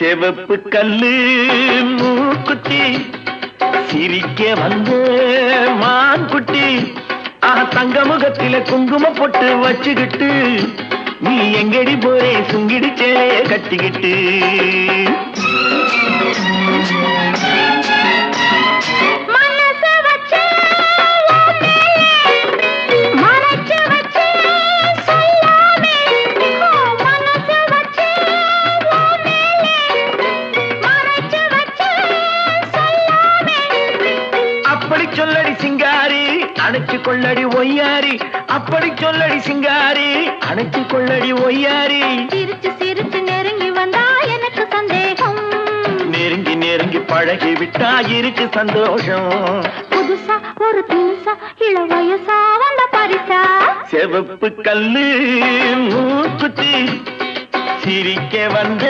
செவப்பு கல்லு மூக்குட்டி. சிரிக்க வந்த மான்குட்டி. ஆஹ் தங்க முகத்தில குங்கும பொட்டு வச்சுக்கிட்டு. நீ எங்கடி போறே? சுங்கிடிச்சே கட்டிக்கிட்டு. சொல்லடி சிங்காரி அணைச்சு கொள்ளடி ஒய்யாரி. அப்படி சொல்லடி சிங்காரி அணைச்சு கொள்ளடி ஒய்யாரி. சிரிச்சு சிரிச்சு நெருங்கி வந்தா எனக்கு சந்தேகம். நெருங்கி நெருங்கி பழகி விட்டா இருக்கு சந்தோஷம். புதுசா ஒரு தினுசா இள வயசா வந்த பரிசா? செவப்பு கல்லு மூக்குத்தி சிரிக்க வந்த